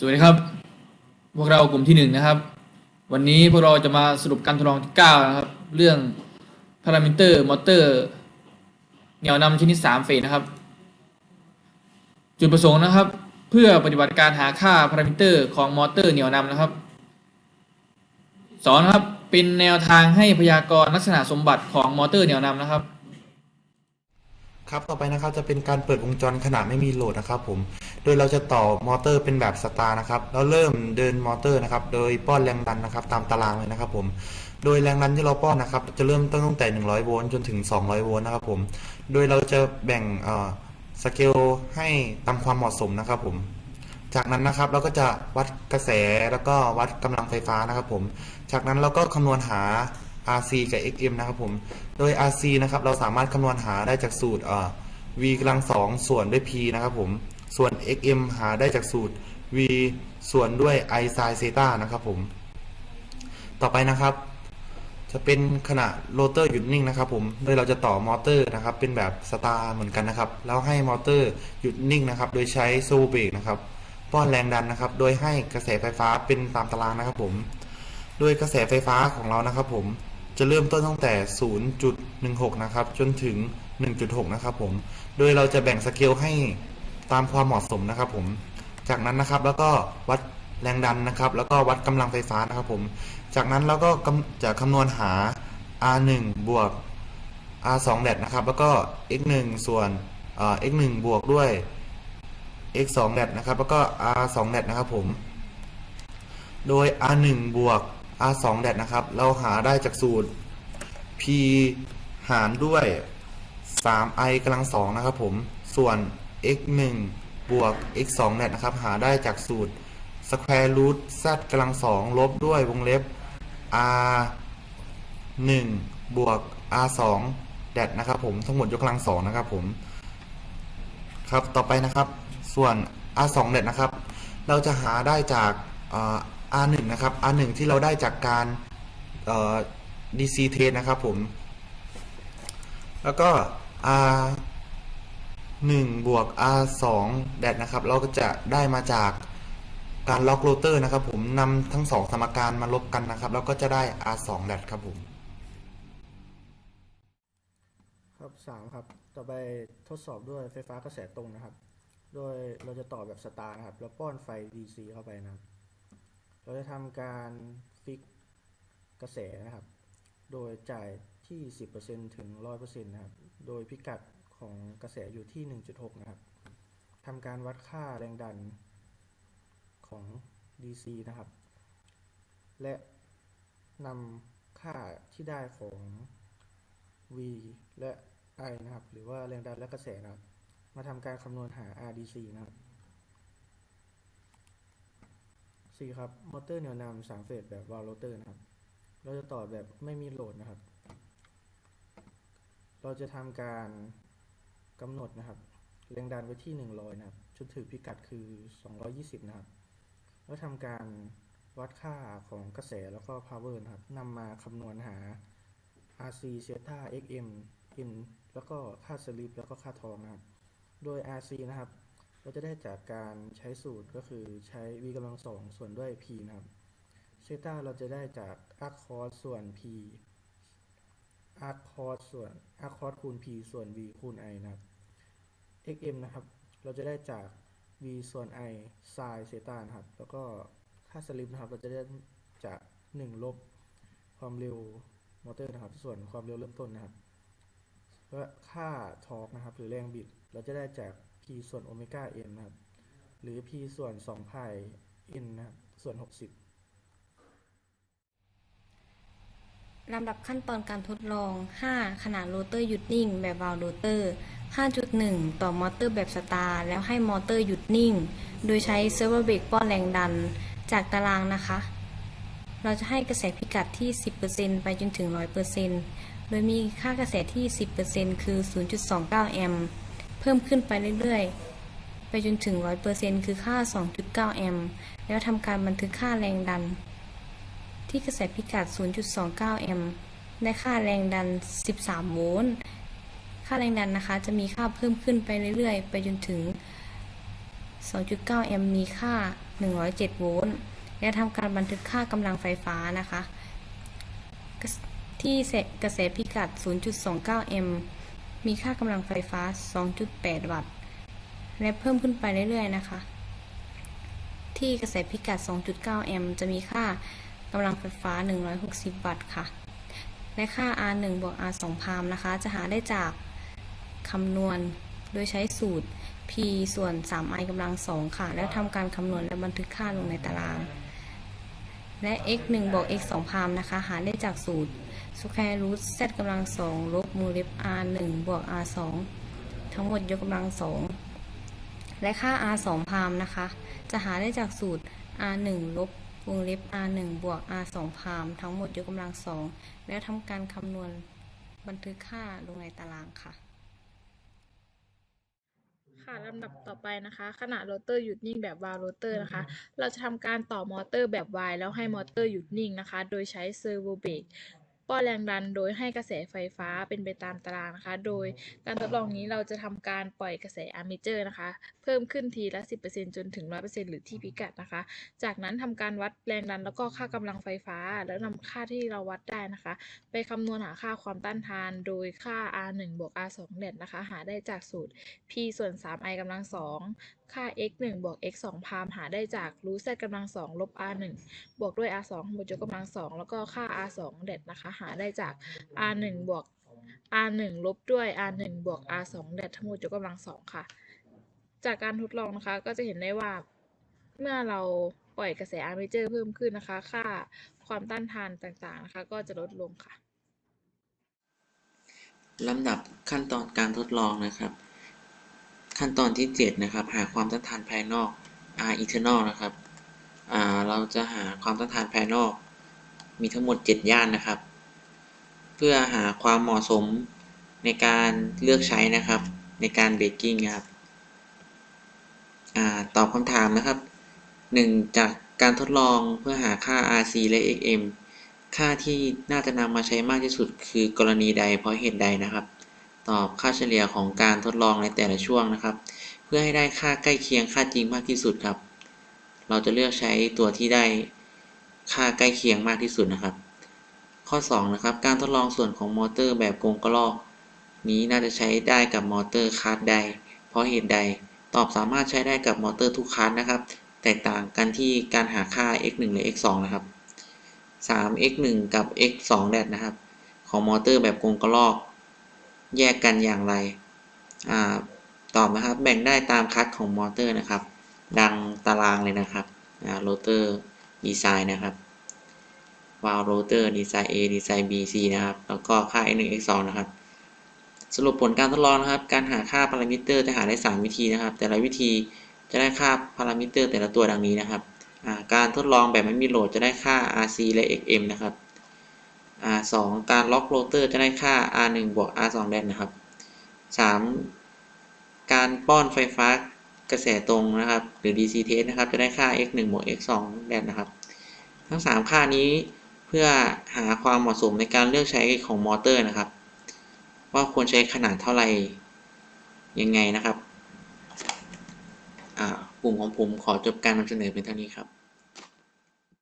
สวัสดีครับ พวกเรากลุ่มที่หนึ่งนะครับ วันนี้พวกเราจะมาสรุปการทดลองที่ 9 นะครับ เรื่องพารามิเตอร์มอเตอร์เหนี่ยวนำชนิด3เฟสนะครับ จุดประสงค์นะครับ เพื่อปฏิบัติการหาค่าพารามิเตอร์ของมอเตอร์เหนี่ยวนำนะครับสองนะครับเป็นแนวทางให้พยากรณ์ลักษณะสมบัติของมอเตอร์เหนี่ยวนำนะครับ ครับ ต่อไปนะครับจะเป็นการเปิดวงจรขณะไม่มีโหลดนะครับผม โดยเราจะต่อมอเตอร์เป็นแบบสตาร์นะครับแล้วเริ่มเดินมอเตอร์นะครับ โดยป้อนแรงดันนะครับ ตามตารางเลยนะครับผม โดยแรงดันที่เราป้อนนะครับ จะเริ่มตั้งแต่ 100 โวลต์จนถึง 200 โวลต์นะครับผม โดยเราจะแบ่งสเกลให้ตามความเหมาะสมนะครับผมจากนั้นนะครับเราก็จะวัดกระแสแล้วก็วัดกำลังไฟฟ้านะครับผม จากนั้นเราก็คำนวณหา RC กับ XM นะครับผม โดย RC นะครับเราสามารถคำนวณหาได้จากสูตรเอ่อ v กำลังสองส่วนด้วย p นะครับผม ส่วน xm หาได้จากสูตร v ส่วนด้วย i sin theta นะครับผม ต่อไปนะครับ จะเป็นขณะโรเตอร์หยุดนิ่งนะครับผมโดยเราจะต่อมอเตอร์นะครับ เป็นแบบสตาร์เหมือนกันนะครับ แล้วให้มอเตอร์หยุดนิ่งนะครับ โดยใช้โซเบรกนะครับป้อนแรงดันนะครับ โดยให้กระแสไฟฟ้าเป็นตามตารางนะครับผม โดยกระแสไฟฟ้าของเรานะครับผม จะเริ่มต้นตั้งแต่ 0.16 นะครับ จนถึง 1.6 นะครับผม โดยเราจะแบ่งสเกลให้ ตามความเหมาะสมนะครับ ผม จากนั้นนะครับแล้วก็วัดแรงดันนะครับ แล้วก็วัดกำลังไฟฟ้านะครับ ผม จากนั้นเราก็จะคำนวณหา R1 บวก R2 แดดนะครับ แล้วก็ x1 ส่วน x1 บวกด้วย x2 แดดนะครับ แล้วก็ R2 แดดนะครับ ผม โดย R1 บวก R2 แดดนะครับ เราหาได้จากสูตร P หารด้วย 3i กำลังสองนะครับ ผม ส่วน x 1บวก x 2แนตนะครับ หาได้จากสูตร square root z กำลังสองลบด้วยวงเล็บ r 1บวก r 2แดดนะครับผมทั้งหมดยกกำลังสองนะครับผม ครับต่อไปนะครับ ส่วน r 2แดดนะครับ เราจะหาได้จาก r 1นะครับ r 1ที่เราได้จากการ DC test นะครับผม แล้วก็ R 1 บวก R 2แดดนะครับ เราก็จะได้มาจากการล็อกโรเตอร์นะครับ ผมนำทั้งสองสมการมาลบกันนะครับ แล้วก็จะได้ R 2แดดครับผม ครับสามครับ ต่อไปทดสอบด้วยไฟฟ้ากระแสตรงนะครับ โดยเราจะต่อแบบสตาร์นะครับ แล้วป้อนไฟ DC เข้าไปนะครับ เราจะทำการฟิกกระแสนะครับ โดยจ่ายที่ 10%ถึง 100%นะครับ โดยพิกัด ของกระแสอยู่ที่ 1.6 นะครับทำการวัดค่าแรงดันของ DC นะครับ และนำค่าที่ได้ของ V และ I นะครับ หรือว่าแรงดันและกระแสนะครับ มาทำการคำนวณหา RDC นะครับ 4 ครับ มอเตอร์เหนี่ยวนำสามเฟสแบบวาล์โรเตอร์นะครับ เราจะต่อแบบไม่มีโหลดนะครับ เราจะทำการ กำหนดนะครับแรงดันไว้ที่ 100 นะครับจนถึงพิกัดคือ 220 นะครับ แล้วทำการวัดค่าของกระแสแล้วก็ power นะครับนำมาคำนวณหา RC zeta XM in แล้วก็ค่าสลิปแล้วก็ค่าทองนะครับ โดย RC นะครับ เราจะได้จากการใช้สูตรก็คือใช้ v กำลังสองส่วนด้วย p นะครับ zeta เราจะได้จาก arc cos ส่วน p arc cos ส่วน arc cos คูณ p ส่วน v คูณ i นะครับ xm นะครับ เราจะได้จาก v ส่วน i sin zeta นะครับ แล้วก็ค่าสลิปนะครับ เราจะได้จาก 1 ลบ ความเร็วมอเตอร์นะครับ ส่วนความเร็วเริ่มต้นนะครับและค่าทอร์กนะครับ หรือแรงบิด เราจะได้จาก p ส่วนโอเมก้า n นะครับ หรือ p ส่วน2 pi n นะครับ ส่วน 60ลำดับขั้นตอนการทดลอง 5 ขนาดโรเตอร์หยุดนิ่ง แบบวาล์วโรเตอร์ 5.1 ต่อมอเตอร์แบบสตาร์แล้วให้มอเตอร์หยุดนิ่ง โดยใช้เซิร์ฟเวอร์เบรกป้อนแรงดันจากตารางนะคะ เราจะให้กระแสพิกัดที่ 10%ไปจนถึง 100%โดยมีค่ากระแสที่ 10%คือ 0.29 แอมป์เพิ่มขึ้นไปเรื่อยๆ ไปจนถึง 100%คือค่า 2.9 แอมป์แล้วทำการบันทึกค่าแรงดัน ที่กระแสพิกัด 0.29 แอมป์ได้ค่าแรงดัน 13 โวลต์ ค่าแรงดันนะคะ จะมีค่าเพิ่มขึ้นไปเรื่อยๆ ไปจนถึง 2.9 แอมป์มีค่า 107 โวลต์ และทำการบันทึกค่ากำลังไฟฟ้านะคะ ที่กระแสพิกัด 0.29 แอมป์มีค่ากำลังไฟฟ้า 2.8 วัตต์ และเพิ่มขึ้นไปเรื่อยๆ นะคะ ที่กระแสพิกัด 2.9 แอมป์จะมีค่ากำลังไฟฟ้า 160 วัตต์ค่ะ และค่า R1 บวก R2 พามนะคะ จะหาได้จาก คำนวณ โดยใช้สูตร P ส่วน 3i กำลัง2ค่ะ แล้วทำการคำนวณและบันทึกค่าลงในตาราง และ x 1บวก x 2พามนะคะ หาได้จากสูตร square root z กำลัง2ลบมูลเล็บ r 1บวก r 2ทั้งหมดยกกำลัง2และค่า r 2พามนะคะ จะหาได้จากสูตร r 1ลบวงเล็บ r 1บวก r 2พามทั้งหมดยกกำลัง2แล้วทำการคำนวณบันทึกค่าลงในตารางค่ะ ค่ะลำดับต่อไปนะคะ ขณะโรเตอร์หยุดนิ่งแบบวาล์วโรเตอร์นะคะ เราจะทำการต่อมอเตอร์แบบ Y แล้วให้มอเตอร์หยุดนิ่งนะคะ โดยใช้เซอร์โวเบรก ป้อนแรงดันโดยให้กระแสไฟฟ้าเป็นไปตามตารางนะคะ โดยการทดลองนี้เราจะทำการปล่อยกระแสอาร์เมเจอร์นะคะ เพิ่มขึ้นทีละ 10%จนถึง 100%หรือที่พิกัดนะคะ จากนั้นทำการวัดแรงดันแล้วก็ค่ากำลังไฟฟ้า แล้วนำค่าที่เราวัดได้นะคะ ไปคำนวณหาค่าความต้านทาน โดยค่า R1 บวก R2 เน็ตนะคะ หาได้จากสูตร P ส่วน 3i กำลัง2 ค่า x 1บวก x 2พามหาได้จากรูท z กำลัง2ลบ r 1บวกด้วย r 2ทั้งหมดยกกำลัง2แล้วก็ค่า r 2เด็ดนะคะ หาได้จาก r 1บวก r 1ลบด้วย r 1บวก r 2เด็ดทั้งหมดยกกำลัง2ค่ะ จากการทดลองนะคะก็จะเห็นได้ว่า เมื่อเราปล่อยกระแสอาร์เมเจอร์เพิ่มขึ้นนะคะ ค่าความต้านทานต่างๆนะคะก็จะลดลงค่ะลำดับขั้นตอนการทดลองนะครับ ขั้นตอนที่ 7 นะครับ หาความต้านทานภายนอก R internal นะครับเราจะหาความต้านทานภายนอก มีทั้งหมด 7 ย่านนะครับ เพื่อหาความเหมาะสมในการเลือกใช้นะครับ ในการเบรกกิ้งครับอตอบคำถามนะครับ 1. จากการทดลองเพื่อหาค่า RC และ XM ค่าที่น่าจะนำมาใช้มากที่สุดคือกรณีใดเพราะเหตุใดนะครับ ตอบค่าเฉลี่ยของการทดลองในแต่ละช่วงนะครับ เพื่อให้ได้ค่าใกล้เคียงค่าจริงมากที่สุดครับ เราจะเลือกใช้ตัวที่ได้ค่าใกล้เคียงมากที่สุดนะครับ ข้อ 2 นะครับ การทดลองส่วนของมอเตอร์แบบกงกระลอก นี้น่าจะใช้ได้กับมอเตอร์คาร์ดใด เพราะเหตุใด ตอบสามารถใช้ได้กับมอเตอร์ทุกคาร์ดนะครับ แตกต่างกันที่การหาค่า x 1หรือ x 2นะครับ 3 x 1กับ x 2แดดนะครับ ของมอเตอร์แบบกงกระลอก แยกกันอย่างไรอ่าตอบนะครับแบ่งได้ตามคัดของมอเตอร์นะครับ ดังตารางเลยนะครับโรเตอร์ดีไซน์นะครับวาล์วโรเตอร์ดีไซน์ A ดีไซน์ B C นะครับ แล้วก็ค่า x 1 x 2นะครับ สรุปผลการทดลองนะครับ การหาค่าพารามิเตอร์จะหาได้ 3 วิธีนะครับ แต่ละวิธีจะได้ค่าพารามิเตอร์แต่ละตัวดังนี้นะครับ การทดลองแบบไม่มีโหลดจะได้ค่า RC และ XM นะครับ อ่าสองการล็อกโรเตอร์จะได้ค่า R1 บวก R2 แดนนะครับ 3. การป้อนไฟฟ้ากระแสตรงนะครับ หรือ DC test นะครับ จะได้ค่า x1 บวก x2 แดนนะครับ ทั้ง 3 ค่านี้เพื่อหาความเหมาะสมในการเลือกใช้ของมอเตอร์นะครับ ว่าควรใช้ขนาดเท่าไหร่ ยังไงนะครับอ่ากลุ่มของผมขอจบการนำเสนอเป็นเท่านี้ครับ